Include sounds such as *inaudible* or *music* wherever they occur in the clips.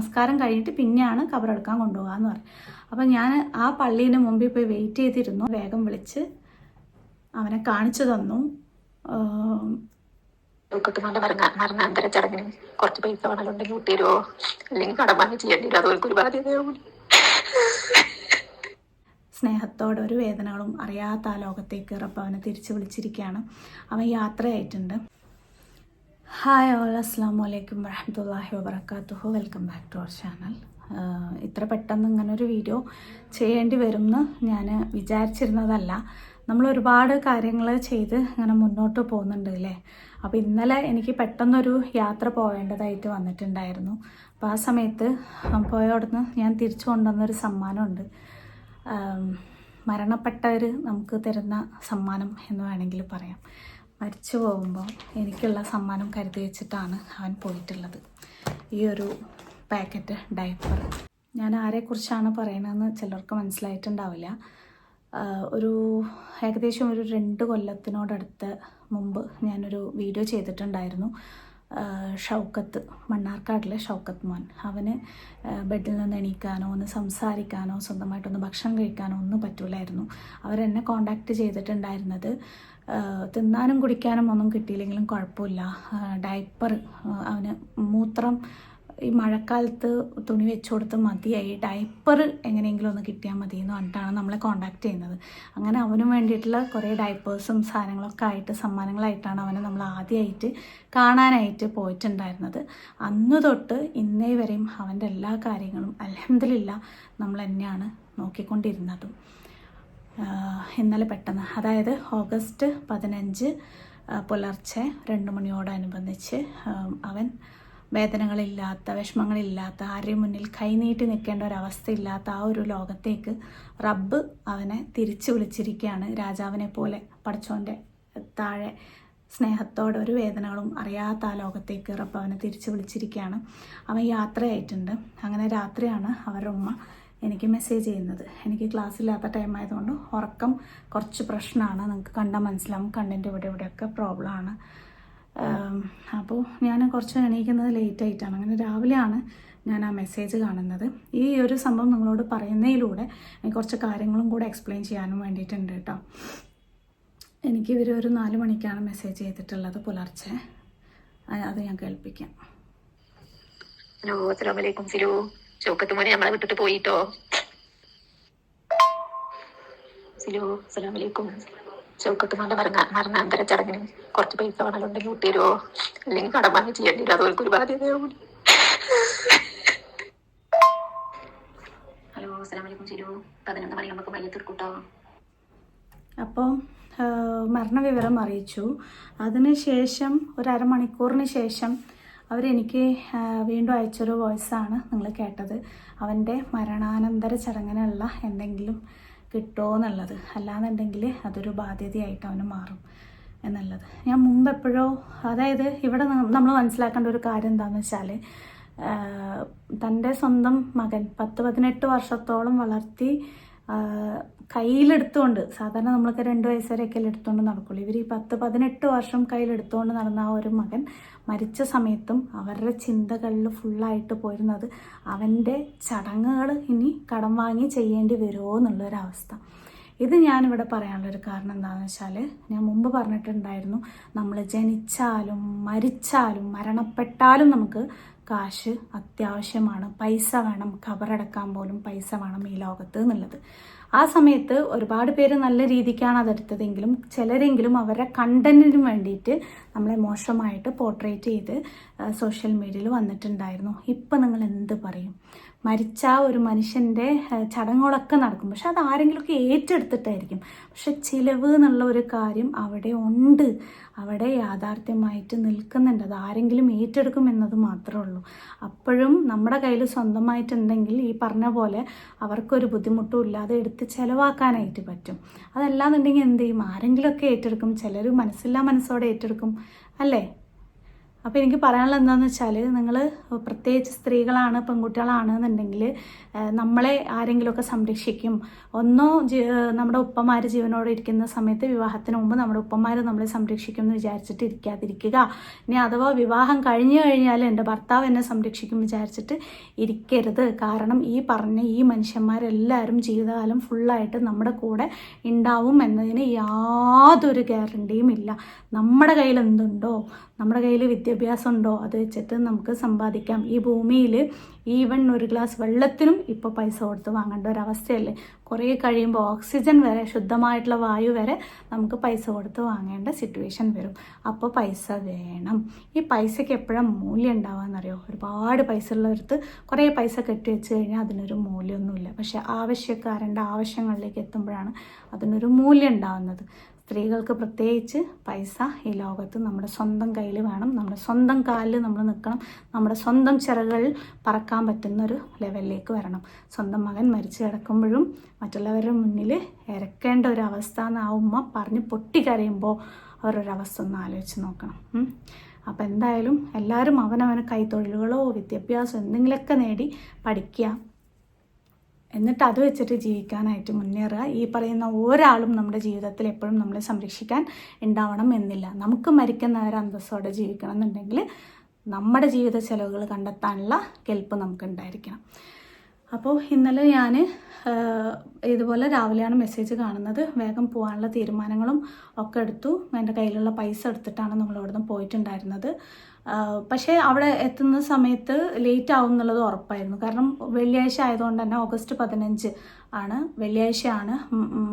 നമസ്കാരം കഴിഞ്ഞിട്ട് പിന്നെയാണ് കബറെടുക്കാൻ കൊണ്ടുപോകുക എന്ന് പറഞ്ഞു അപ്പം ഞാൻ ആ പള്ളീന്റെ മുമ്പിൽ പോയി വെയിറ്റ് ചെയ്തിരുന്നു. വേഗം വിളിച്ച് അവനെ കാണിച്ചു തന്നു. ആം, ദുഃഖത്തുമാന്റെ മരണ മരണാന്തര ചടങ്ങിന് കുറച്ച് പൈസ വേണമെന്നുണ്ടെങ്കിൽ വിട്ടുതരുമോ അല്ലെങ്കിൽ കടം വാങ്ങി ചെയ്യേണ്ടി വരും. അതുപോലെ ഒരു ബാധ്യതയാവും സ്നേഹത്തോടെ ഒരു വേദനകളും അറിയാത്ത ആ ലോകത്തേക്ക് റബ്ബ് അവനെ തിരിച്ചു വിളിച്ചിരിക്കുകയാണ്. അവൻ യാത്രയായിട്ടുണ്ട്. ഹായ് ഓൾ അസ്സാം വലൈക്കും വരഹമുല്ലാഹി വബർക്കാത്തുഹു welcome back to our channel ഇത്ര പെട്ടെന്ന് ഇങ്ങനെ ഒരു വീഡിയോ ചെയ്യേണ്ടി വരും എന്ന് ഞാൻ വിചാരിച്ചിരുന്നതല്ല. നമ്മൾ ഒരുപാട് കാര്യങ്ങൾ ചെയ്ത് ഇങ്ങനെ മുന്നോട്ട് പോകുന്നുണ്ട് അല്ലേ? അപ്പോൾ ഇന്നലെ എനിക്ക് പെട്ടെന്നൊരു യാത്ര പോകേണ്ടതായിട്ട് വന്നിട്ടുണ്ടായിരുന്നു. അപ്പോൾ ആ സമയത്ത് പോയോടന്ന് ഞാൻ തിരിച്ചു കൊണ്ടുവന്നൊരു സമ്മാനമുണ്ട്. മരണപ്പെട്ടവർ നമുക്ക് തരുന്ന സമ്മാനം എന്ന് വേണമെങ്കിൽ പറയാം. മരിച്ചു പോകുമ്പോൾ എനിക്കുള്ള സമ്മാനം കരുതി വെച്ചിട്ടാണ് അവൻ പോയിട്ടുള്ളത്. ഈ ഒരു പാക്കറ്റ് ഡയപ്പർ. ഞാൻ ആരെക്കുറിച്ചാണ് പറയണതെന്ന് ചിലർക്ക് മനസ്സിലായിട്ടുണ്ടാവില്ല. ഒരു ഏകദേശം ഒരു രണ്ട് കൊല്ലത്തിനോടടുത്ത് മുമ്പ് ഞാനൊരു വീഡിയോ ചെയ്തിട്ടുണ്ടായിരുന്നു. ഷൗക്കത്ത് മണ്ണാർക്കാട്ടിലെ ഷൗക്കത്ത് മോൻ. അവന് ബെഡിൽ നിന്ന് എണീക്കാനോ ഒന്ന് സംസാരിക്കാനോ സ്വന്തമായിട്ടൊന്ന് ഭക്ഷണം കഴിക്കാനോ ഒന്നും പറ്റൂലായിരുന്നു. അവരെന്നെ കോണ്ടാക്ട് ചെയ്തിട്ടുണ്ടായിരുന്നത് തിന്നാനും കുടിക്കാനും ഒന്നും കിട്ടിയില്ലെങ്കിലും കുഴപ്പമില്ല. ഡയപ്പർ അവന് മൂത്രം ഈ മഴക്കാലത്ത് തുണി വെച്ച് കൊടുത്ത് മതിയായി. ഡയപ്പർ എങ്ങനെയെങ്കിലും ഒന്ന് കിട്ടിയാൽ മതി എന്ന് പറഞ്ഞിട്ടാണ് നമ്മളെ കോണ്ടാക്ട് ചെയ്യുന്നത്. അങ്ങനെ അവനും വേണ്ടിയിട്ടുള്ള കുറേ ഡയപ്പേഴ്സും സാധനങ്ങളൊക്കെ ആയിട്ട് സമ്മാനങ്ങളായിട്ടാണ് അവനെ നമ്മൾ ആദ്യമായിട്ട് കാണാനായിട്ട് പോയിട്ടുണ്ടായിരുന്നത്. അന്ന് തൊട്ട് ഇന്നേ വരെയും അവന്റെ എല്ലാ കാര്യങ്ങളും അലഹമില്ല നമ്മൾ തന്നെയാണ് നോക്കിക്കൊണ്ടിരുന്നതും. ഇന്നലെ പെട്ടെന്ന്. അതായത് ഓഗസ്റ്റ് പതിനഞ്ച് പുലർച്ചെ രണ്ട് മണിയോടനുബന്ധിച്ച് അവൻ വേദനകളില്ലാത്ത വിഷമങ്ങളില്ലാത്ത ആരെയും മുന്നിൽ കൈനീട്ടി നിൽക്കേണ്ട ഒരവസ്ഥയില്ലാത്ത ആ ഒരു ലോകത്തേക്ക് റബ്ബ് അവനെ തിരിച്ചു വിളിച്ചിരിക്കുകയാണ്. രാജാവിനെ പോലെ പടച്ചോന്റെ താഴെ സ്നേഹത്തോടെ ഒരു വേദനകളും അറിയാത്ത ആ ലോകത്തേക്ക് റബ്ബ് അവനെ തിരിച്ചു വിളിച്ചിരിക്കുകയാണ്. അവൻ യാത്രയായിട്ടുണ്ട്. അങ്ങനെ രാത്രിയാണ് അവരുടെ ഉമ്മ എനിക്ക് മെസ്സേജ് ചെയ്യുന്നത്. എനിക്ക് ക്ലാസ്സില്ലാത്ത ടൈം ആയതുകൊണ്ട് ഉറക്കം കുറച്ച് പ്രശ്നമാണ്. നിങ്ങൾക്ക് കണ്ടാൽ മനസ്സിലാവും. കണ്ണിന്റെ ഇവിടെ ഇവിടെയൊക്കെ പ്രോബ്ലമാണ് അപ്പോൾ ഞാൻ കുറച്ച് എണീക്കുന്നത് ലേറ്റ് ആയിട്ടാണ്. അങ്ങനെ രാവിലെയാണ് ഞാൻ ആ മെസ്സേജ് കാണുന്നത്. ഈ ഒരു സംഭവം നിങ്ങളോട് പറയുന്നതിലൂടെ എനിക്ക് കുറച്ച് കാര്യങ്ങളും കൂടെ എക്സ്പ്ലെയിൻ ചെയ്യാനും വേണ്ടിയിട്ടുണ്ട് കേട്ടോ. എനിക്ക് ഇവർ ഒരു നാല് മണിക്കാണ് മെസ്സേജ് ചെയ്തിട്ടുള്ളത് പുലർച്ചെ. അത് ഞാൻ കേൾപ്പിക്കാം. ഹലോ അസ്സാം വലൈക്കും സിലു. ഷൗക്കത്ത് മോനെ നമ്മളെ വിട്ടിട്ട് പോയിട്ടോ. ഹലോ അസ്സലാം വലൈക്കും ഷൗക്കത്തുമാന്റെ മരണ മരണാന്തര ചടങ്ങിന് കുറച്ച് പൈസ വേണമെന്നുണ്ടെങ്കിൽ വിട്ടുതരുമോ അല്ലെങ്കിൽ കടം വാങ്ങി ചെയ്യേണ്ടി വരും അതുപോലെ ഒരു ബാധ്യതയാവും ഹലോ അസ്സലാം വലൈക്കും സിലു പതിനൊന്ന് മണി നമുക്ക് മയ്യത്തെടുക്കൂട്ടോ അപ്പോൾ മരണവിവരം അറിയിച്ചു. അതിന് ശേഷം ഒരു അരമണിക്കൂറിന് ശേഷം അവരെനിക്ക് വീണ്ടും അയച്ചൊരു വോയിസാണ് നിങ്ങൾ കേട്ടത്. അവന്റെ മരണാനന്തര ചടങ്ങിനുള്ള എന്തെങ്കിലും കിട്ടുമോ എന്നുള്ളത് അല്ലാന്നുണ്ടെങ്കിൽ അതൊരു ബാധ്യതയായിട്ട് അവന് മാറും എന്നുള്ളത്. ഞാൻ മുമ്പ് എപ്പോഴോ അതായത് ഇവിടെ നമ്മൾ മനസ്സിലാക്കേണ്ട ഒരു കാര്യം എന്താണെന്ന് വെച്ചാൽ തന്റെ സ്വന്തം മകൻ പത്ത് പതിനെട്ട് വർഷത്തോളം വളർത്തി കയ്യിലെടുത്തുകൊണ്ട് സാധാരണ നമ്മളൊക്കെ രണ്ട് വയസ്സ് വരെയൊക്കെ എടുത്തുകൊണ്ട് നടക്കുള്ളൂ. ഇവർ ഈ പത്ത് പതിനെട്ട് വർഷം കയ്യിലെടുത്തുകൊണ്ട് നടന്ന ആ ഒരു മകൻ മരിച്ച സമയത്തും അവരുടെ ചിന്തകളിൽ ഫുള്ളായിട്ട് പോയിരുന്നത് അവന്റെ ചടങ്ങുകൾ ഇനി കടം വാങ്ങി ചെയ്യേണ്ടി വരുമോ എന്നുള്ളൊരവസ്ഥ ഇത് ഞാനിവിടെ പറയാനുള്ളൊരു കാരണം എന്താണെന്ന് വെച്ചാൽ ഞാൻ മുമ്പ് പറഞ്ഞിട്ടുണ്ടായിരുന്നു നമ്മൾ ജനിച്ചാലും മരിച്ചാലും മരണപ്പെട്ടാലും നമുക്ക് കാശ് അത്യാവശ്യമാണ്. പൈസ വേണം. കവറടക്കാൻ പോലും പൈസ വേണം ഈ ലോകത്ത് എന്നുള്ളത്. ആ സമയത്ത് ഒരുപാട് പേര് നല്ല രീതിക്കാണ് അതെടുത്തതെങ്കിലും ചിലരെങ്കിലും അവരുടെ കണ്ടന്റിന് വേണ്ടിയിട്ട് നമ്മളെ മോശമായിട്ട് പോർട്രേറ്റ് ചെയ്ത് സോഷ്യൽ മീഡിയയിൽ വന്നിട്ടുണ്ടായിരുന്നു. ഇപ്പം നിങ്ങൾ എന്ത് പറയും? മരിച്ച ഒരു മനുഷ്യന്റെ ചടങ്ങുകളൊക്കെ നടക്കും. പക്ഷെ അത് ആരെങ്കിലുമൊക്കെ ഏറ്റെടുത്തിട്ടായിരിക്കും. പക്ഷെ ചിലവ് എന്നുള്ള ഒരു കാര്യം അവിടെ ഉണ്ട്. അവിടെ യാഥാർത്ഥ്യമായിട്ട് നിൽക്കുന്നുണ്ട്. അത് ആരെങ്കിലും ഏറ്റെടുക്കും എന്നത് മാത്രമേ ഉള്ളൂ. അപ്പോഴും നമ്മുടെ കയ്യിൽ സ്വന്തമായിട്ടുണ്ടെങ്കിൽ ഈ പറഞ്ഞ പോലെ അവർക്കൊരു ബുദ്ധിമുട്ടും ഇല്ലാതെ എടുത്ത് ചിലവാക്കാനായിട്ട് പറ്റും. അതല്ലാന്നുണ്ടെങ്കിൽ എന്ത് ചെയ്യും? ആരെങ്കിലുമൊക്കെ ഏറ്റെടുക്കും. ചിലർ മനസ്സില്ലാ മനസ്സോടെ ഏറ്റെടുക്കും. അല്ലേ? അപ്പോൾ എനിക്ക് പറയാനുള്ള എന്താണെന്ന് വെച്ചാൽ നിങ്ങൾ പ്രത്യേകിച്ച് സ്ത്രീകളാണ് പെൺകുട്ടികളാണ് എന്നുണ്ടെങ്കിൽ നമ്മളെ ആരെങ്കിലുമൊക്കെ സംരക്ഷിക്കും. ഒന്നോ നമ്മുടെ ഉപ്പമാർ ജീവനോടെ ഇരിക്കുന്ന സമയത്ത് വിവാഹത്തിന് മുമ്പ് നമ്മുടെ ഉപ്പമാർ നമ്മളെ സംരക്ഷിക്കും എന്ന് വിചാരിച്ചിട്ട് ഇരിക്കാതിരിക്കുക. ഇനി അഥവാ വിവാഹം കഴിഞ്ഞു കഴിഞ്ഞാൽ എന്റെ ഭർത്താവ് എന്നെ സംരക്ഷിക്കും വിചാരിച്ചിട്ട് ഇരിക്കരുത്. കാരണം ഈ പറഞ്ഞ ഈ മനുഷ്യന്മാരെല്ലാവരും ജീവിതകാലം ഫുള്ളായിട്ട് നമ്മുടെ കൂടെ ഉണ്ടാവും എന്നതിന് യാതൊരു ഗ്യാരണ്ടിയും ഇല്ല. നമ്മുടെ കയ്യിൽ എന്തുണ്ടോ? നമ്മുടെ കയ്യിൽ വിദ്യാഭ്യാസം ഉണ്ടോ അത് വെച്ചിട്ട് നമുക്ക് സമ്പാദിക്കാം. ഈ ഭൂമിയിൽ ഈവൺ ഒരു ഗ്ലാസ് വെള്ളത്തിനും ഇപ്പൊ പൈസ കൊടുത്ത് വാങ്ങേണ്ട അവസ്ഥയല്ലേ കുറേ കഴിയുമ്പോൾ ഓക്സിജൻ വരെ ശുദ്ധമായിട്ടുള്ള വായു വരെ നമുക്ക് പൈസ കൊടുത്ത് വാങ്ങേണ്ട സിറ്റുവേഷൻ വരും. അപ്പോൾ പൈസ വേണം. ഈ പൈസയ്ക്ക് എപ്പോഴും മൂല്യം ഉണ്ടാവാന്നറിയോ? ഒരുപാട് പൈസ ഉള്ളവർക്ക് കുറേ പൈസ കെട്ടി വെച്ച് കഴിഞ്ഞാൽ അതിനൊരു മൂല്യമൊന്നുമില്ല. പക്ഷെ ആവശ്യക്കാരന്റെ ആവശ്യങ്ങളിലേക്ക് എത്തുമ്പോഴാണ് അതിനൊരു മൂല്യം ഉണ്ടാവുന്നത്. സ്ത്രീകൾക്ക് പ്രത്യേകിച്ച് പൈസ ഈ ലോകത്ത് നമ്മുടെ സ്വന്തം കയ്യിൽ വേണം. നമ്മുടെ സ്വന്തം കാലിൽ നമ്മൾ നിൽക്കണം. നമ്മുടെ സ്വന്തം ചിറകളിൽ പറക്കാൻ പറ്റുന്ന ഒരു ലെവലിലേക്ക് വരണം. സ്വന്തം മകൻ മരിച്ചു കിടക്കുമ്പോഴും മറ്റുള്ളവരുടെ മുന്നിൽ ഇരക്കേണ്ട ഒരു അവസ്ഥ എന്ന് ആ ഉമ്മ പറഞ്ഞ് പൊട്ടിക്കരയുമ്പോൾ അവരൊരവസ്ഥ ഒന്ന് ആലോചിച്ച് നോക്കണം. അപ്പോൾ എന്തായാലും എല്ലാവരും അവനവന് കൈത്തൊഴിലുകളോ വിദ്യാഭ്യാസം എന്തെങ്കിലുമൊക്കെ നേടി പഠിക്കുക. എന്നിട്ട് അത് വെച്ചിട്ട് ജീവിക്കാനായിട്ട് മുന്നേറുക. ഈ പറയുന്ന ഒരാളും നമ്മുടെ ജീവിതത്തിൽ എപ്പോഴും നമ്മളെ സംരക്ഷിക്കാൻ ഉണ്ടാവണം എന്നില്ല. നമുക്ക് മരിക്കുന്ന ഒരു അന്തസ്സോടെ ജീവിക്കണം എന്നുണ്ടെങ്കിൽ നമ്മുടെ ജീവിത ചെലവുകൾ കണ്ടെത്താനുള്ള കെൽപ്പ് നമുക്ക് ഉണ്ടായിരിക്കണം. അപ്പോൾ ഇന്നലെ ഞാൻ ഇതുപോലെ രാവിലെയാണ് മെസ്സേജ് കാണുന്നത്. വേഗം പോകാനുള്ള തീരുമാനങ്ങളും ഒക്കെ എടുത്തു. എന്റെ കയ്യിലുള്ള പൈസ എടുത്തിട്ടാണ് നമ്മളവിടുന്ന് പോയിട്ടുണ്ടായിരുന്നത്. പക്ഷേ അവിടെ എത്തുന്ന സമയത്ത് ലേറ്റ് ആവും എന്നുള്ളത് ഉറപ്പായിരുന്നു. കാരണം വെള്ളിയാഴ്ച ആയതുകൊണ്ട് തന്നെ ഓഗസ്റ്റ് പതിനഞ്ച് ആണ്. വെള്ളിയാഴ്ചയാണ്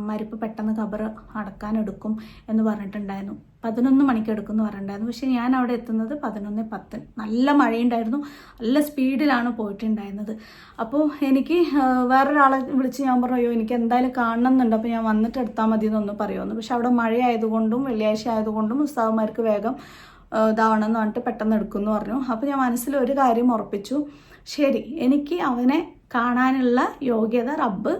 മരിപ്പ് പെട്ടെന്ന് ഖബർ അടക്കാൻ എടുക്കും എന്ന് പറഞ്ഞിട്ടുണ്ടായിരുന്നു. പതിനൊന്ന് മണിക്ക് എടുക്കും എന്ന് പറഞ്ഞിട്ടുണ്ടായിരുന്നു. പക്ഷേ ഞാൻ അവിടെ എത്തുന്നത് പതിനൊന്ന് പത്ത്. നല്ല മഴയുണ്ടായിരുന്നു. നല്ല സ്പീഡിലാണ് പോയിട്ടുണ്ടായിരുന്നത്. അപ്പോൾ എനിക്ക് വേറൊരാളെ വിളിച്ച് ഞാൻ പറഞ്ഞു അയ്യോ എനിക്ക് എന്തായാലും കാണണം എന്നുണ്ട് അപ്പോൾ ഞാൻ വന്നിട്ട് എടുത്താൽ മതി എന്നൊന്ന് പറയുമെന്ന്. പക്ഷെ അവിടെ മഴയായതുകൊണ്ടും വെള്ളിയാഴ്ച ആയതുകൊണ്ടും ഉസ്താവന്മാർക്ക് വേഗം ഇതാവണം എന്ന് പറഞ്ഞിട്ട് പെട്ടെന്ന് എടുക്കുമെന്ന് പറഞ്ഞു. അപ്പോൾ ഞാൻ മനസ്സിൽ ഒരു കാര്യം ഉറപ്പിച്ചു. ശരി എനിക്ക് അവനെ കാണാനുള്ള യോഗ്യത റബ്ബ്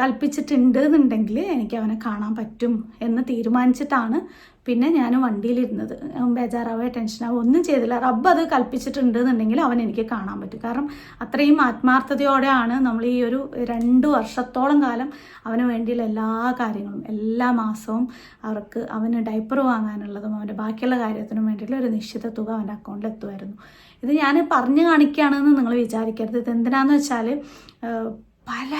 കൽപ്പിച്ചിട്ടുണ്ട് എന്നുണ്ടെങ്കിൽ എനിക്ക് അവനെ കാണാൻ പറ്റും എന്ന് തീരുമാനിച്ചിട്ടാണ് പിന്നെ ഞാൻ വണ്ടിയിലിരുന്നത്. ബേജാറാവുക ടെൻഷനാവുക ഒന്നും ചെയ്തില്ല. റബ്ബ് അത് കൽപ്പിച്ചിട്ടുണ്ട് എന്നുണ്ടെങ്കിൽ അവൻ എനിക്ക് കാണാൻ പറ്റും. കാരണം അത്രയും ആത്മാർത്ഥതയോടെയാണ് നമ്മൾ ഈ ഒരു രണ്ട് വർഷത്തോളം കാലം അവന് വേണ്ടിയുള്ള എല്ലാ കാര്യങ്ങളും എല്ലാ മാസവും അവർക്ക് അവന് ഡൈപ്പർ വാങ്ങാനുള്ളതും അവന്റെ ബാക്കിയുള്ള കാര്യത്തിനും വേണ്ടിയിട്ടുള്ള ഒരു നിശ്ചിത തുക അവന്റെ അക്കൗണ്ടിൽ എത്തുമായിരുന്നു. ഇത് ഞാൻ പറഞ്ഞു കാണിക്കുകയാണെന്ന് നിങ്ങൾ വിചാരിക്കരുത്. ഇത് എന്തിനാന്ന് വെച്ചാൽ പല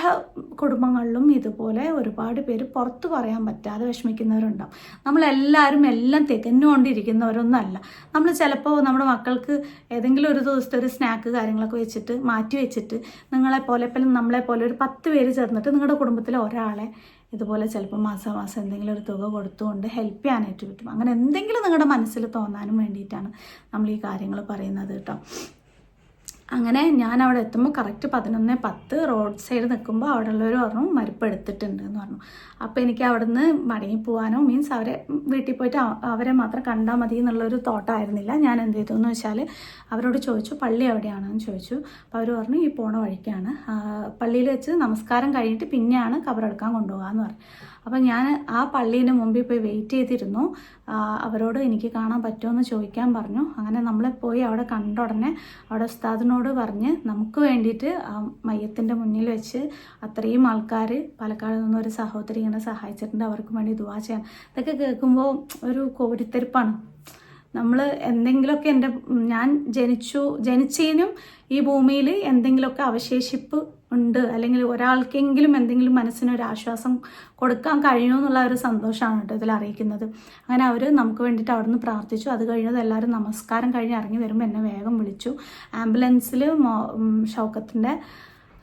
കുടുംബങ്ങളിലും ഇതുപോലെ ഒരുപാട് പേര് പുറത്തു പറയാൻ പറ്റാതെ വിഷമിക്കുന്നവരുണ്ടാവും. നമ്മളെല്ലാവരും എല്ലാം തികഞ്ഞുകൊണ്ടിരിക്കുന്നവരൊന്നും അല്ല നമ്മൾ ചിലപ്പോൾ നമ്മുടെ മക്കൾക്ക് ഏതെങ്കിലും ഒരു ദിവസത്തെ ഒരു സ്നാക്ക് കാര്യങ്ങളൊക്കെ വെച്ചിട്ട് മാറ്റി വെച്ചിട്ട് നിങ്ങളെപ്പോലെ ഇപ്പം നമ്മളെപ്പോലെ ഒരു പത്ത് പേര് ചേർന്നിട്ട് നിങ്ങളുടെ കുടുംബത്തിലെ ഒരാളെ ഇതുപോലെ ചിലപ്പോൾ മാസം മാസം എന്തെങ്കിലും ഒരു തുക കൊടുത്തുകൊണ്ട് ഹെൽപ്പ് ചെയ്യാനായിട്ട് പറ്റും. അങ്ങനെ എന്തെങ്കിലും നിങ്ങളുടെ മനസ്സിൽ തോന്നാനും വേണ്ടിയിട്ടാണ് നമ്മൾ ഈ കാര്യങ്ങൾ പറയുന്നത് കേട്ടോ. അങ്ങനെ ഞാൻ അവിടെ എത്തുമ്പോൾ കറക്റ്റ് പതിനൊന്ന് പത്ത് റോഡ് സൈഡ് നിൽക്കുമ്പോൾ അവിടെ ഉള്ളവർ പറഞ്ഞു മരുപ്പ് എടുത്തിട്ടുണ്ട് എന്ന് പറഞ്ഞു. അപ്പോൾ എനിക്ക് അവിടെ നിന്ന് മടങ്ങി പോകാനോ മീൻസ് അവരെ വീട്ടിൽ പോയിട്ട് അവരെ മാത്രം കണ്ടാൽ മതി എന്നുള്ളൊരു തോട്ടായിരുന്നില്ല ഞാൻ എന്ത് ചെയ്തു എന്ന് വെച്ചാൽ അവരോട് ചോദിച്ചു പള്ളി എവിടെയാണെന്ന് ചോദിച്ചു. അപ്പോൾ അവർ പറഞ്ഞു ഈ പോണ വഴിക്കാണ്. പള്ളിയിൽ വെച്ച് നമസ്കാരം കഴിഞ്ഞിട്ട് പിന്നെയാണ് കബറെടുക്കാൻ കൊണ്ടുപോകാമെന്ന് പറഞ്ഞു. അപ്പോൾ ഞാൻ ആ പള്ളീന്റെ മുമ്പിൽ പോയി വെയിറ്റ് ചെയ്തിരുന്നു. അവരോട് എനിക്ക് കാണാൻ പറ്റുമോ എന്ന് ചോദിക്കാൻ പറഞ്ഞു. അങ്ങനെ നമ്മൾ പോയി അവിടെ കണ്ട ഉടനെ അവിടെ ഉസ്താദിനോട് പറഞ്ഞ് നമുക്ക് വേണ്ടിയിട്ട് ആ മയ്യത്തിന്റെ മുന്നിൽ വെച്ച് അത്രയും ആൾക്കാർ പാലക്കാട് നിന്ന് ഒരു സഹോദരി ഇങ്ങനെ സഹായിച്ചിട്ടുണ്ട്. അവർക്ക് വേണ്ടി ദുവാ ചെയ്യാൻ ഇതൊക്കെ കേൾക്കുമ്പോൾ ഒരു കോരിത്തെരിപ്പാണ് നമ്മൾ എന്തെങ്കിലുമൊക്കെ എന്റെ ഞാൻ ജനിച്ചു ജനിച്ചതിനും ഈ ഭൂമിയിൽ എന്തെങ്കിലുമൊക്കെ അവശേഷിപ്പ് ഉണ്ട്. അല്ലെങ്കിൽ ഒരാൾക്കെങ്കിലും എന്തെങ്കിലും മനസ്സിനൊരു ആശ്വാസം കൊടുക്കാൻ കഴിയുമോ എന്നുള്ള ഒരു സന്തോഷമാണ് കേട്ടോ ഇതിൽ അറിയിക്കുന്നത്. അങ്ങനെ അവർ നമുക്ക് വേണ്ടിയിട്ട് അവിടുന്ന് പ്രാർത്ഥിച്ചു. അത് കഴിഞ്ഞത് എല്ലാവരും നമസ്കാരം കഴിഞ്ഞ് ഇറങ്ങി വരുമ്പോൾ എന്നെ വേഗം വിളിച്ചു. ആംബുലൻസിൽ ഷൗക്കത്തിന്റെ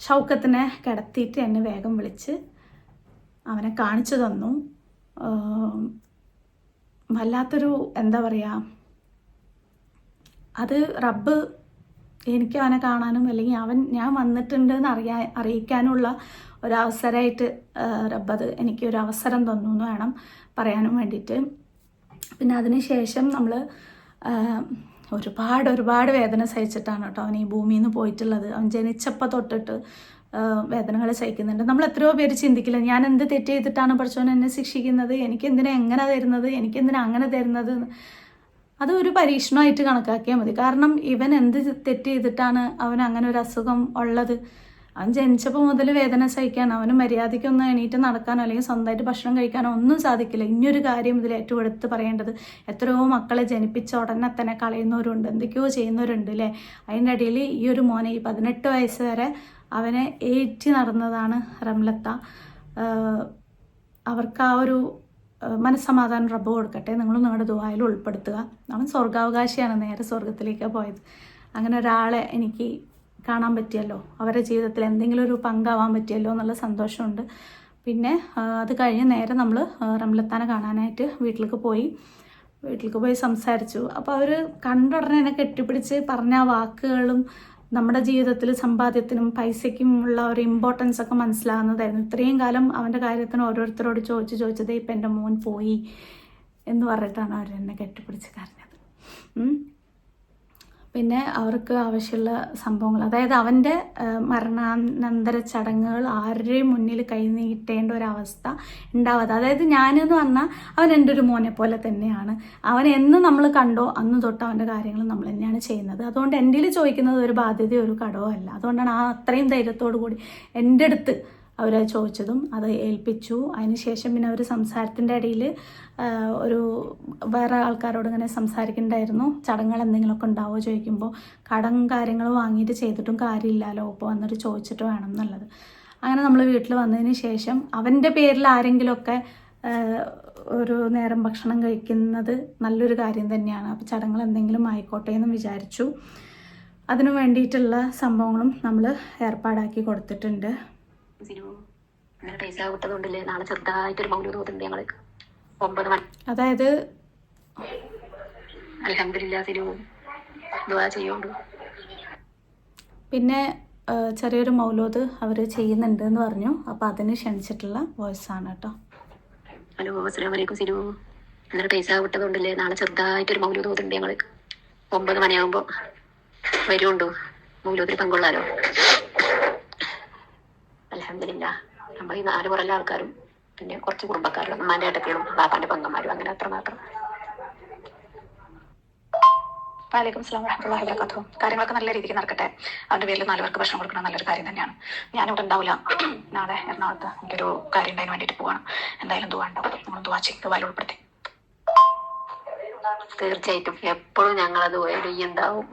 ഷൗക്കത്തിനെ കിടത്തിയിട്ട് എന്നെ വേഗം വിളിച്ച് അവനെ കാണിച്ചു തന്നു. വല്ലാത്തൊരു എന്താ പറയുക അത് റബ്ബ് എനിക്ക് അവനെ കാണാനും അല്ലെങ്കിൽ അവൻ ഞാൻ വന്നിട്ടുണ്ട് എന്ന് അറിയാ അറിയിക്കാനുള്ള ഒരവസരമായിട്ട് റബ്ബത് എനിക്ക് ഒരു അവസരം തന്നു എന്ന് വേണം പറയാനും വേണ്ടിയിട്ട്. പിന്നെ അതിന് ശേഷം നമ്മൾ ഒരുപാട് ഒരുപാട് വേദന സഹിച്ചിട്ടാണ് കേട്ടോ അവൻ ഈ ഭൂമിയിൽ നിന്ന് പോയിട്ടുള്ളത്. അവൻ ജനിച്ചപ്പോൾ തൊട്ടിട്ട് വേദനകൾ സഹിക്കുന്നുണ്ട്. നമ്മൾ എത്രയോ പേര് ചിന്തിക്കില്ല ഞാൻ എന്ത് തെറ്റ് ചെയ്തിട്ടാണ് പഠിച്ചവൻ എന്നെ ശിക്ഷിക്കുന്നത്? എനിക്ക് എന്തിനാ എങ്ങനെ തരുന്നത്? എനിക്ക് എന്തിനാ അങ്ങനെ തരുന്നത്. അത് ഒരു പരീക്ഷണമായിട്ട് കണക്കാക്കിയാൽ മതി. കാരണം ഇവൻ എന്ത് തെറ്റ് ചെയ്തിട്ടാണ് അവൻ അങ്ങനെ ഒരു അസുഖം ഉള്ളത്? അവൻ ജനിച്ചപ്പോൾ മുതൽ വേദന സഹിക്കാൻ അവന് മര്യാദയ്ക്കൊന്നും എണീറ്റ് നടക്കാനോ അല്ലെങ്കിൽ സ്വന്തമായിട്ട് ഭക്ഷണം കഴിക്കാനോ ഒന്നും സാധിക്കില്ല. ഇനിയൊരു കാര്യം ഇതിൽ ഏറ്റവും എടുത്ത് പറയേണ്ടത് എത്രയോ മക്കളെ ജനിപ്പിച്ച ഉടനെ തന്നെ കളയുന്നവരുണ്ട് എന്തൊക്കെയോ ചെയ്യുന്നവരുണ്ട് അല്ലേ അതിന്റെ ഇടയിൽ ഈ ഒരു മോനെ ഈ പതിനെട്ട് വയസ്സ് വരെ അവനെ ഏറ്റി നടന്നതാണ് റംലത്ത. അവർക്ക് ആ ഒരു മനസ്സമാധാനം റബ്ബ് കൊടുക്കട്ടെ നിങ്ങൾ നിങ്ങളുടെ ദുബായിൽ ഉൾപ്പെടുത്തുക. അവൻ സ്വർഗാവകാശിയാണ് നേരെ സ്വർഗത്തിലേക്ക് പോയത്. അങ്ങനെ ഒരാളെ എനിക്ക് കാണാൻ പറ്റിയല്ലോ അവരുടെ ജീവിതത്തിൽ എന്തെങ്കിലും ഒരു പങ്കാവാൻ പറ്റിയല്ലോ എന്നുള്ള സന്തോഷമുണ്ട്. പിന്നെ അത് കഴിഞ്ഞ് നേരെ നമ്മൾ റംലത്താനെ കാണാനായിട്ട് വീട്ടിലേക്ക് പോയി. വീട്ടിലേക്ക് പോയി സംസാരിച്ചു. അപ്പോൾ അവർ കണ്ട ഉടനെ എന്നെ കെട്ടിപ്പിടിച്ച് പറഞ്ഞ വാക്കുകളും നമ്മുടെ ജീവിതത്തിൽ സമ്പാദ്യത്തിനും പൈസയ്ക്കും ഉള്ള ഒരു ഇമ്പോർട്ടൻസ് ഒക്കെ മനസ്സിലാകുന്നതായിരുന്നു ഇത്രയും കാലം അവന്റെ കാര്യത്തിന് ഓരോരുത്തരോട് ചോദിച്ച് ചോദിച്ചതേ ഇപ്പം എന്റെ മോൻ പോയി എന്ന് പറഞ്ഞിട്ടാണ് അവർ എന്നെ കെട്ടിപ്പിടിച്ച് കരഞ്ഞത്. പിന്നെ അവർക്ക് ആവശ്യമുള്ള സംഭവങ്ങൾ. അതായത് അവന്റെ മരണാനന്തര ചടങ്ങുകൾ ആരുടെയും മുന്നിൽ കൈനീട്ടേണ്ട ഒരവസ്ഥ ഉണ്ടാവാതെ. അതായത് ഞാനെന്ന് പറഞ്ഞാൽ അവൻ എന്റെ ഒരു മോനെ പോലെ തന്നെയാണ്. അവൻ എന്ന് നമ്മൾ കണ്ടോ അന്ന് തൊട്ട് അവന്റെ കാര്യങ്ങൾ നമ്മൾ തന്നെയാണ് ചെയ്യുന്നത്. അതുകൊണ്ട് എന്റെ ചോദിക്കുന്നത് ഒരു ബാധ്യതയോ ഒരു കടമോ അല്ല. അതുകൊണ്ടാണ് ആ അത്രയും ധൈര്യത്തോടു കൂടി എന്റെ അടുത്ത് അവർ ചോദിച്ചതും അത് ഏൽപ്പിച്ചു. അതിനുശേഷം പിന്നെ അവർ സംസാരത്തിന്റെ ഇടയിൽ ഒരു വേറെ ആൾക്കാരോട് ഇങ്ങനെ സംസാരിക്കണ്ടായിരുന്നു. ചടങ്ങുകൾ എന്തെങ്കിലുമൊക്കെ ഉണ്ടാവുമോ ചോദിക്കുമ്പോൾ കടം കാര്യങ്ങൾ വാങ്ങിയിട്ട് ചെയ്തിട്ടും കാര്യമില്ലല്ലോ. ഇപ്പോൾ വന്നിട്ട് ചോദിച്ചിട്ട് വേണം എന്നുള്ളത്. അങ്ങനെ നമ്മൾ വീട്ടിൽ വന്നതിന് ശേഷം അവന്റെ പേരിൽ ആരെങ്കിലുമൊക്കെ ഒരു നേരം ഭക്ഷണം കഴിക്കുന്നത് നല്ലൊരു കാര്യം തന്നെയാണ്. അപ്പോൾ ചടങ്ങുകൾ എന്തെങ്കിലും ആയിക്കോട്ടെ എന്ന് വിചാരിച്ചു. അതിനു വേണ്ടിയിട്ടുള്ള സംഭവങ്ങളും നമ്മൾ ഏർപ്പാടാക്കി കൊടുത്തിട്ടുണ്ട്. പൈസ നാളെ ചെറുതായിട്ടൊരു മൗലൂദ് തോന്നുന്നുണ്ട് ഞങ്ങൾ ഒമ്പത് മണി. അതായത്? അലഹമില്ല പിന്നെ ചെറിയൊരു മൗലോദ് അവർ ചെയ്യുന്നുണ്ട് എന്ന് പറഞ്ഞു. അപ്പോൾ അതിന് ക്ഷണിച്ചിട്ടുള്ള വോയിസ് ആണ് കേട്ടോ. ഹലോ അലൈക്കും സിനു അങ്ങനെ പൈസ വിട്ടതുകൊണ്ടല്ലേ നാളെ ചെറുതായിട്ടൊരു മൗലൂദ് തോന്നുന്നുണ്ട് ഞങ്ങൾ. ഒമ്പത് മണിയാകുമ്പോ വരുമുണ്ടോ മൗലൂദിൽ പങ്കൊള്ളാലോ? അലഹമില്ല നമ്മൾ ഈ നാല് പുറല്ല ആൾക്കാരും പിന്നെ കുറച്ച് കുടുംബക്കാരും ഉമ്മാന്റെ ഏട്ടത്തികളും ബാപ്പാന്റെ പെങ്ങന്മാരും അങ്ങനെ അത്ര മാത്രം. വാലേക്കും സ്ലാം വറഹമുല്ലാഹി വബറകാതുഹു. കാര്യങ്ങളൊക്കെ നല്ല രീതിക്ക് നടക്കട്ടെ. അവന്റെ പേരിൽ നാല് പേർക്ക് ഭക്ഷണം കൊടുക്കണം നല്ലൊരു കാര്യം തന്നെയാണ്. ഞാനിവിടെ ഉണ്ടാവില്ല *clears throat* നാളെ എറണാകുളത്ത് എനിക്കൊരു കാര്യം ഉണ്ടായതിന് വേണ്ടിയിട്ട് പോവാണ്. എന്തായാലും ദുവാ ഉണ്ടാവും. നമ്മൾ ദുവാ ചെയ്ത് ദുബായിൽ ഉൾപ്പെടുത്തി. തീർച്ചയായിട്ടും. എപ്പോഴും ഞങ്ങളത് ഉണ്ടാവും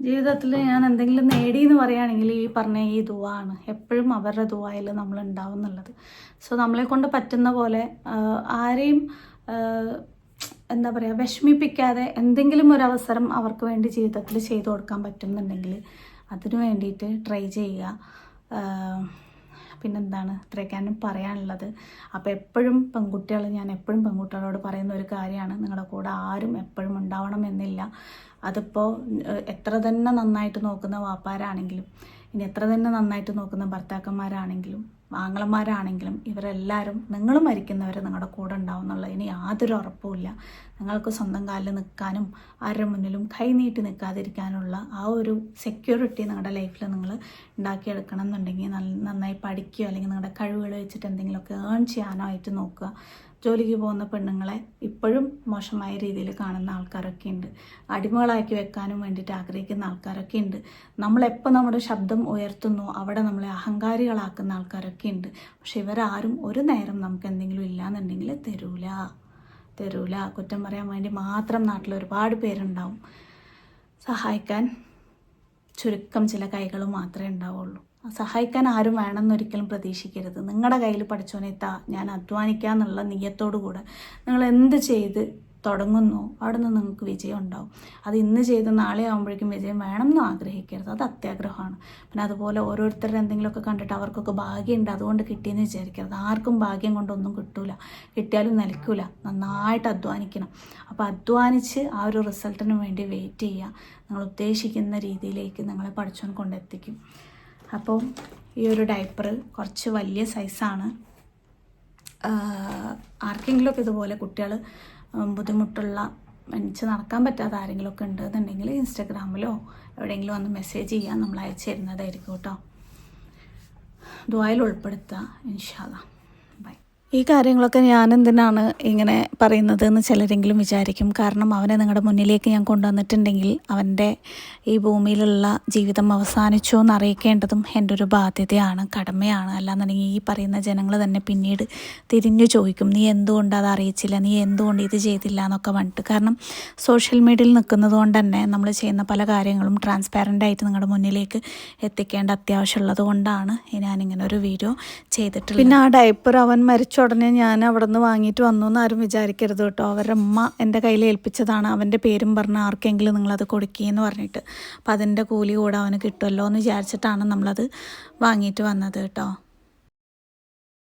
ജീവിതത്തിൽ ഞാൻ എന്തെങ്കിലും നേടി എന്ന് പറയുകയാണെങ്കിൽ ഈ പറഞ്ഞ ഈ ദുവാണ്. എപ്പോഴും അവരുടെ ദുവായിൽ നമ്മൾ ഉണ്ടാവും എന്നുള്ളത് സോ നമ്മളെ കൊണ്ട് പറ്റുന്ന പോലെ ആരെയും എന്താ പറയുക വിഷമിപ്പിക്കാതെ എന്തെങ്കിലും ഒരു അവസരം അവർക്ക് വേണ്ടി ജീവിതത്തിൽ ചെയ്തു കൊടുക്കാൻ പറ്റുന്നുണ്ടെങ്കിൽ അതിനു വേണ്ടിയിട്ട് ട്രൈ ചെയ്യുക. പിന്നെന്താണ്? ഇത്രയൊക്കെയാണ് പറയാനുള്ളത്. അപ്പോൾ എപ്പോഴും പെൺകുട്ടികൾ ഞാൻ എപ്പോഴും പെൺകുട്ടികളോട് പറയുന്ന ഒരു കാര്യമാണ്. നിങ്ങളുടെ കൂടെ ആരും എപ്പോഴും ഉണ്ടാവണം എന്നില്ല. അതിപ്പോൾ എത്ര തന്നെ നന്നായിട്ട് നോക്കുന്ന വാപ്പാരാണെങ്കിലും ഇനി എത്ര തന്നെ നന്നായിട്ട് നോക്കുന്ന ഭർത്താക്കന്മാരാണെങ്കിലും ആങ്ങളമാരാണെങ്കിലും ഇവരെല്ലാവരും നിങ്ങൾ മരിക്കുന്നവരെ നിങ്ങളുടെ കൂടെ ഉണ്ടാവും എന്നുള്ളത് ഇനി യാതൊരു ഉറപ്പുമില്ല നിങ്ങൾക്ക് സ്വന്തം കാലിൽ നിൽക്കാനും ആരുടെ മുന്നിലും കൈ നീട്ടി നിൽക്കാതിരിക്കാനുള്ള ആ ഒരു സെക്യൂരിറ്റി നിങ്ങളുടെ ലൈഫിൽ നിങ്ങൾ ഉണ്ടാക്കിയെടുക്കണം എന്നുണ്ടെങ്കിൽ നന്നായി പഠിക്കുകയോ അല്ലെങ്കിൽ നിങ്ങളുടെ കഴിവുകൾ വെച്ചിട്ട് എന്തെങ്കിലുമൊക്കെ ഏൺ ചെയ്യാനോ ആയിട്ട് നോക്കുക. ജോലിക്ക് പോകുന്ന പെണ്ണുങ്ങളെ ഇപ്പോഴും മോശമായ രീതിയിൽ കാണുന്ന ആൾക്കാരൊക്കെ ഉണ്ട്. അടിമകളാക്കി വെക്കാനും വേണ്ടിയിട്ട് ആഗ്രഹിക്കുന്ന ആൾക്കാരൊക്കെ ഉണ്ട്. നമ്മളെപ്പോൾ നമ്മുടെ ശബ്ദം ഉയർത്തുന്നു അവിടെ നമ്മളെ അഹങ്കാരികളാക്കുന്ന ആൾക്കാരൊക്കെ ഉണ്ട്. പക്ഷെ ഇവരാരും ഒരു നേരം നമുക്ക് എന്തെങ്കിലും ഇല്ലാന്നുണ്ടെങ്കിൽ തരൂല. തരൂല. കുറ്റം പറയാൻ വേണ്ടി മാത്രം നാട്ടിൽ ഒരുപാട് പേരുണ്ടാവും. സഹായിക്കാൻ ചുരുക്കം ചില കൈകൾ മാത്രമേ ഉണ്ടാവുള്ളൂ. സഹായിക്കാൻ ആരും വേണമെന്നൊരിക്കലും പ്രതീക്ഷിക്കരുത്. നിങ്ങളുടെ കയ്യിൽ പഠിച്ചോനെ താ ഞാൻ അധ്വാനിക്കുക എന്നുള്ള നീയത്തോടു കൂടെ നിങ്ങൾ എന്ത് ചെയ്ത് തുടങ്ങുന്നു അവിടെ നിന്ന് നിങ്ങൾക്ക് വിജയം ഉണ്ടാവും. അത് ഇന്ന് ചെയ്ത് നാളെ ആകുമ്പോഴേക്കും വിജയം വേണം ആഗ്രഹിക്കരുത്. അത് അത്യാഗ്രഹമാണ്. പിന്നെ അതുപോലെ ഓരോരുത്തരുടെ എന്തെങ്കിലുമൊക്കെ കണ്ടിട്ട് അവർക്കൊക്കെ ഭാഗ്യമുണ്ട്. അതുകൊണ്ട് കിട്ടിയെന്ന് വിചാരിക്കരുത്. ആർക്കും ഭാഗ്യം കൊണ്ടൊന്നും കിട്ടൂല. കിട്ടിയാലും നിലയ്ക്കൂല. നന്നായിട്ട് അധ്വാനിക്കണം. അപ്പോൾ അധ്വാനിച്ച് ആ ഒരു റിസൾട്ടിന് വേണ്ടി വെയിറ്റ് ചെയ്യുക. നിങ്ങൾ ഉദ്ദേശിക്കുന്ന രീതിയിലേക്ക് നിങ്ങളെ പഠിച്ചോൻ കൊണ്ടെത്തിക്കും. അപ്പോൾ ഈ ഒരു ഡയപ്പർ കുറച്ച് വലിയ സൈസാണ് ആർക്കെങ്കിലുമൊക്കെ ഇതുപോലെ കുട്ടികൾ ബുദ്ധിമുട്ടുള്ള എനിക്ക് നടക്കാൻ പറ്റാത്ത ആരെങ്കിലുമൊക്കെ ഉണ്ടെന്നുണ്ടെങ്കിൽ ഇൻസ്റ്റഗ്രാമിലോ എവിടെയെങ്കിലും വന്ന് മെസ്സേജ് ചെയ്യാൻ നമ്മൾ അയച്ചു തരുന്നതായിരിക്കും കേട്ടോ. ദ്വായിൽ ഉൾപ്പെടുത്തുക ഇൻഷാല്ല ഈ കാര്യങ്ങളൊക്കെ ഞാൻ എന്തിനാണ് ഇങ്ങനെ പറയുന്നത് എന്ന് ചിലരെങ്കിലും വിചാരിക്കും. കാരണം അവനെ നിങ്ങളുടെ മുന്നിലേക്ക് ഞാൻ കൊണ്ടുവന്നിട്ടുണ്ടെങ്കിൽ അവന്റെ ഈ ഭൂമിയിലുള്ള ജീവിതം അവസാനിച്ചോ എന്ന് അറിയിക്കേണ്ടതും എന്റെ ഒരു ബാധ്യതയാണ് കടമയാണ്. അല്ലാന്നുണ്ടെങ്കിൽ ഈ പറയുന്ന ജനങ്ങൾ തന്നെ പിന്നീട് തിരിഞ്ഞു ചോദിക്കും നീ എന്തുകൊണ്ട് അത് അറിയിച്ചില്ല? നീ എന്തുകൊണ്ട് ഇത് ചെയ്തില്ല? എന്നൊക്കെ പറഞ്ഞിട്ട്. കാരണം സോഷ്യൽ മീഡിയയിൽ നിൽക്കുന്നത് കൊണ്ട് തന്നെ നമ്മൾ ചെയ്യുന്ന പല കാര്യങ്ങളും ട്രാൻസ്പാരന്റ് ആയിട്ട് നിങ്ങളുടെ മുന്നിലേക്ക് എത്തിക്കേണ്ട അത്യാവശ്യമുള്ളത് കൊണ്ടാണ് ഞാനിങ്ങനെ ഒരു വീഡിയോ ചെയ്തിട്ടുള്ളത്. പിന്നെ ആ ഡയപ്പർ അവൻ മരിച്ച ഉടനെ ഞാൻ അവിടെ നിന്ന് വാങ്ങിയിട്ട് വന്നു എന്ന് ആരും വിചാരിക്കരുത് കേട്ടോ. അവരുടെ അമ്മ എന്റെ കയ്യിൽ ഏൽപ്പിച്ചതാണ്. അവന്റെ പേരും പറഞ്ഞ് ആർക്കെങ്കിലും നിങ്ങളത് കൊടുക്കുകയെന്ന് പറഞ്ഞിട്ട്. അപ്പം അതിന്റെ കൂലി കൂടെ അവന് കിട്ടുമല്ലോ എന്ന് വിചാരിച്ചിട്ടാണ് നമ്മളത് വാങ്ങിയിട്ട് വന്നത് കേട്ടോ.